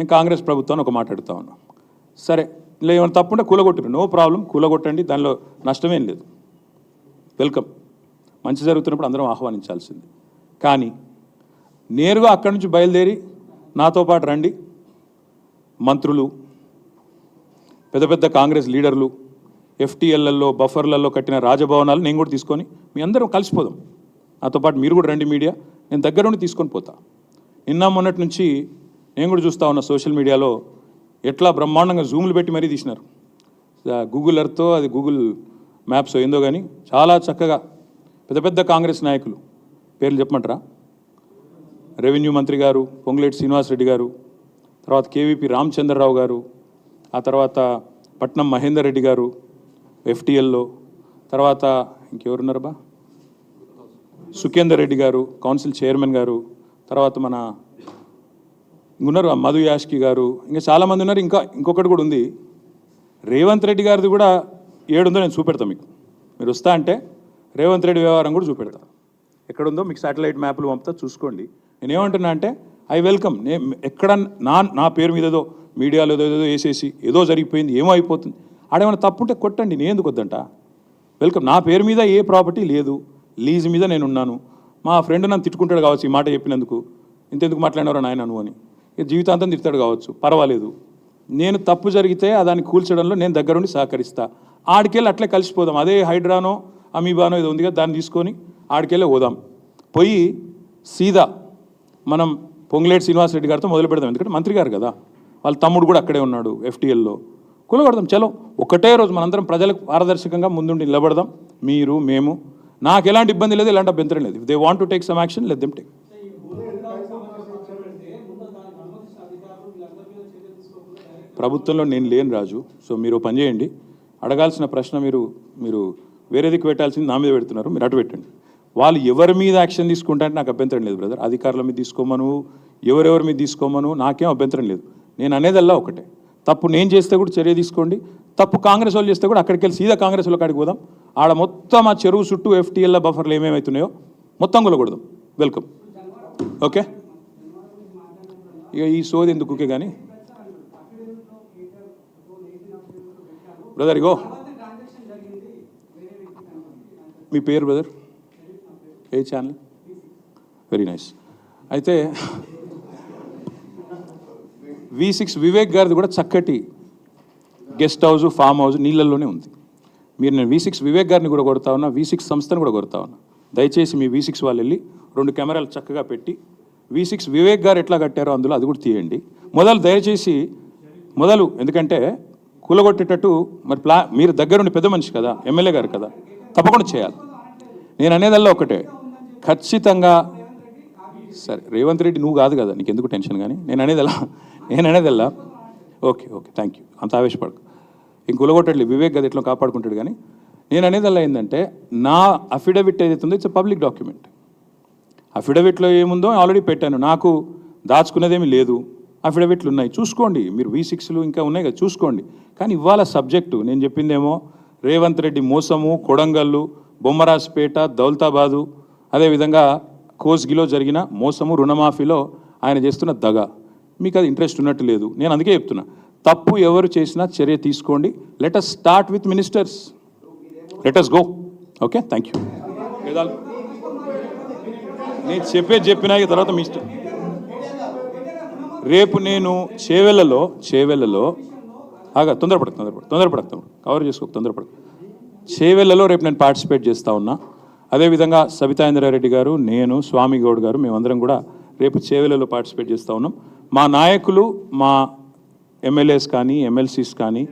నేను కాంగ్రెస్ ప్రభుత్వాన్ని ఒక మాట్లాడుతా ఉన్నాను సరే ఇలా ఏమైనా తప్పు కూలగొట్టరు నో ప్రాబ్లం కూలగొట్టండి దానిలో నష్టమేం లేదు. వెల్కమ్. మంచి జరుగుతున్నప్పుడు అందరం ఆహ్వానించాల్సింది. కానీ నేరుగా అక్కడి నుంచి బయలుదేరి నాతో పాటు రండి. మంత్రులు పెద్ద పెద్ద కాంగ్రెస్ లీడర్లు ఎఫ్టీఎల్లలో బఫర్లలో కట్టిన రాజభవనాలు నేను కూడా తీసుకొని మీ అందరం కలిసిపోదాం నాతో పాటు మీరు కూడా రండి మీడియా. నేను దగ్గర ఉండి తీసుకొని పోతా. నిన్న మొన్నటి నుంచి నేను కూడా చూస్తా ఉన్నా సోషల్ మీడియాలో ఎట్లా బ్రహ్మాండంగా జూములు పెట్టి మరీ తీసినారు. గూగుల్ ఎర్త్తో అది గూగుల్ మ్యాప్స్ ఏందో కానీ చాలా చక్కగా పెద్ద పెద్ద కాంగ్రెస్ నాయకులు. పేర్లు చెప్పమంటారా? రెవెన్యూ మంత్రి గారు పొంగులేటి శ్రీనివాసరెడ్డి గారు తర్వాత కేవీపీ రామచంద్రరావు గారు ఆ తర్వాత పట్నం మహేందర్ రెడ్డి గారు ఎఫ్టీఎల్లో తర్వాత ఇంకెవరున్నారు బా సుఖేందర్ రెడ్డి గారు కౌన్సిల్ చైర్మన్ గారు తర్వాత మన ఉన్నారు ఆ మధు యాష్కి గారు. ఇంకా చాలామంది ఉన్నారు. ఇంకా ఇంకొకటి కూడా ఉంది. రేవంత్ రెడ్డి గారిది కూడా ఏడుందో నేను చూపెడతా మీకు. మీరు వస్తా అంటే రేవంత్ రెడ్డి వ్యవహారం కూడా చూపెడతా. ఎక్కడుందో మీకు శాటిలైట్ మ్యాప్లు పంపుతా చూసుకోండి. నేను ఏమంటున్నా అంటే ఐ వెల్కమ్. నే ఎక్కడ నా నా పేరు మీద ఏదో మీడియాలో ఏదో ఏదో వేసేసి ఏదో జరిగిపోయింది ఏమో అయిపోతుంది. ఆడేమైనా తప్పుంటే కొట్టండి. నేను ఎందుకు వద్దంట? వెల్కమ్. నా పేరు మీద ఏ ప్రాపర్టీ లేదు. లీజ్ మీద నేను ఉన్నాను మా ఫ్రెండ్ నన్ను తిట్టుకుంటాడు కావచ్చు ఈ మాట చెప్పినందుకు. ఇంతెందుకు మాట్లాడినారో నాయన నువ్వు అని. జీవితాంతం తిప్పుతాడు కావచ్చు. పర్వాలేదు. నేను తప్పు జరిగితే దాన్ని కూల్చడంలో నేను దగ్గరుండి సహకరిస్తా. ఆడికెళ్ళి అట్లే కలిసిపోదాం. అదే హైడ్రానో అమీబానో ఏదో కదా దాన్ని తీసుకొని ఆడికెళ్ళి పోదాం. పోయి సీదా మనం పొంగులేటి శ్రీనివాసరెడ్డి గారితో మొదలు పెడదాం. ఎందుకంటే మంత్రి గారు కదా. వాళ్ళ తమ్ముడు కూడా అక్కడే ఉన్నాడు ఎఫ్టీఎల్లో. కూలగొడదాం. చలో ఒకటే రోజు మనందరం ప్రజలకు పారదర్శకంగా ముందుండి నిలబడదాం. మీరు మేము. నాకు ఎలాంటి ఇబ్బంది లేదు ఎలాంటి అభ్యంతరం లేదు. They want to take some action let them take ప్రభుత్వంలో నేను లేను రాజు సో మీరు పనిచేయండి పని చేయండి. అడగాల్సిన ప్రశ్న మీరు మీరు వేరే దిక్కు పెట్టాల్సింది నా మీద పెడుతున్నారు మీరు అటు పెట్టండి. వాళ్ళు ఎవరి మీద యాక్షన్ తీసుకుంటారంటే నాకు అభ్యంతరం లేదు బ్రదర్. అధికారుల మీద తీసుకోమను ఎవరెవరి మీద తీసుకోమను నాకేం అభ్యంతరం లేదు. నేను అనేదల్లా ఒకటే. తప్పు నేను చేస్తే కూడా చర్య తీసుకోండి. తప్పు కాంగ్రెస్ వాళ్ళు చేస్తే కూడా అక్కడికి వెళ్ళి సీదా కాంగ్రెస్ వాళ్ళ కాడికి పోదాం. ఆడ మొత్తం ఆ చెరువు చుట్టూ ఎఫ్టీఎల్ బఫర్లు ఏమేమవుతున్నాయో మొత్తం కొలగొడదాం. వెల్కమ్. ఓకే? ఇక ఈ సోది ఎందుకు కానీ బ్రదర్ ఇగో మీ పేరు బ్రదర్ ఏ ఛానల్ వెరీ నైస్ అయితే వి సిక్స్ వివేక్ గారిది కూడా చక్కటి గెస్ట్ హౌస్ ఫామ్ హౌస్ నీళ్ళల్లోనే ఉంది. మీరు నేను వి సిక్స్ వివేక్ గారిని కూడా కొడతా ఉన్నా వి సిక్స్ సంస్థను కూడా కొడతా ఉన్నా. దయచేసి మీ వి సిక్స్ వాళ్ళు వెళ్ళి రెండు కెమెరాలు చక్కగా పెట్టి వి సిక్స్ వివేక్ గారు ఎట్లా కట్టారో అందులో అది కూడా తీయండి. మొదలు దయచేసి మొదలు ఎందుకంటే కూలగొట్టేటట్టు మరి ప్లా మీరు దగ్గరుండి పెద్ద మనిషి కదా ఎమ్మెల్యే గారు కదా తప్పకుండా చేయాలి. నేను అనేదల్లా ఒకటే. ఖచ్చితంగా సరే రేవంత్ రెడ్డి నువ్వు కాదు కదా నీకు ఎందుకు టెన్షన్ కానీ? నేను అనేదల్లా నేను అనేదల్లా. Okay okay thank you. అంత ఆవేశపడకు. ఇంక కూలగొట్టట్లేదు వివేక్ గది ఇట్లా కాపాడుకుంటాడు కానీ? నేను అనేదల్లా ఏంటంటే నా అఫిడవిట్ ఏదైతే ఉందో ఇట్స్ పబ్లిక్ డాక్యుమెంట్ అఫిడవిట్లో ఏముందో ఆల్రెడీ పెట్టాను. నాకు దాచుకునేదేమీ లేదు. అఫిడవిట్లు ఉన్నాయి. చూసుకోండి. మీరు వి సిక్స్లు ఇంకా ఉన్నాయి కదా చూసుకోండి. కానీ ఇవాళ సబ్జెక్టు నేను చెప్పిందేమో రేవంత్ రెడ్డి మోసము కొడంగల్లు బొమ్మరాజ్పేట దౌలతాబాదు అదేవిధంగా కోస్గిలో జరిగిన మోసము రుణమాఫీలో ఆయన చేస్తున్న దగ. మీకు అది ఇంట్రెస్ట్ ఉన్నట్టు లేదు. నేను అందుకే చెప్తున్నా. తప్పు ఎవరు చేసినా చర్య తీసుకోండి. Let us start with ministers let us go okay thank you నేను చెప్పేది చెప్పినా తర్వాత మీ ఇష్టం. రేపు నేను చేవెళ్ళలో చేవెళ్ళలో ఆగా తొందరపడకు తొందరపడు తొందరపడకు కవర్ చేసుకోకు తొందరపడకు. చేవెళ్ళలో రేపు నేను పార్టిసిపేట్ చేస్తూ ఉన్నా. అదేవిధంగా సబితాయింద్రారెడ్డి గారు నేను స్వామి గౌడ్ గారు మేమందరం కూడా రేపు చేవెళ్ళలో పార్టిసిపేట్ చేస్తూ ఉన్నాం. మా నాయకులు మా ఎమ్మెల్యేస్ కానీ ఎమ్మెల్సీస్ కానీ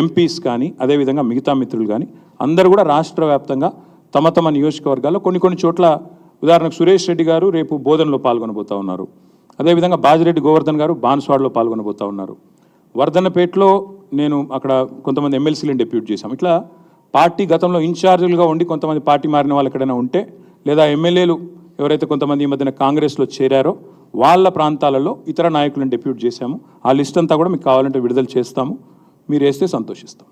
ఎంపీస్ కానీ అదేవిధంగా మిగతా మిత్రులు కానీ అందరూ కూడా రాష్ట్ర వ్యాప్తంగా తమ తమ నియోజకవర్గాల్లో కొన్ని కొన్ని చోట్ల ఉదాహరణకు సురేష్ రెడ్డి గారు రేపు బోధనలో పాల్గొనబోతా ఉన్నారు. అదేవిధంగా బాజిరెడ్డి గోవర్ధన్ గారు బాన్స్వాడలో పాల్గొనబోతా ఉన్నారు. వర్ధన్నపేటలో నేను అక్కడ కొంతమంది ఎమ్మెల్సీలను డెప్యూట్ చేశాం. ఇట్లా పార్టీ గతంలో ఇన్ఛార్జీలుగా ఉండి కొంతమంది పార్టీ మారిన వాళ్ళు ఎక్కడైనా ఉంటే లేదా ఎమ్మెల్యేలు ఎవరైతే కొంతమంది ఈ మధ్యన కాంగ్రెస్లో చేరారో వాళ్ళ ప్రాంతాలలో ఇతర నాయకులను డెప్యూట్ చేశాము. ఆ లిస్ట్ అంతా కూడా మీకు కావాలంటే విడుదల చేస్తాము. మీరు వేస్తే సంతోషిస్తాము.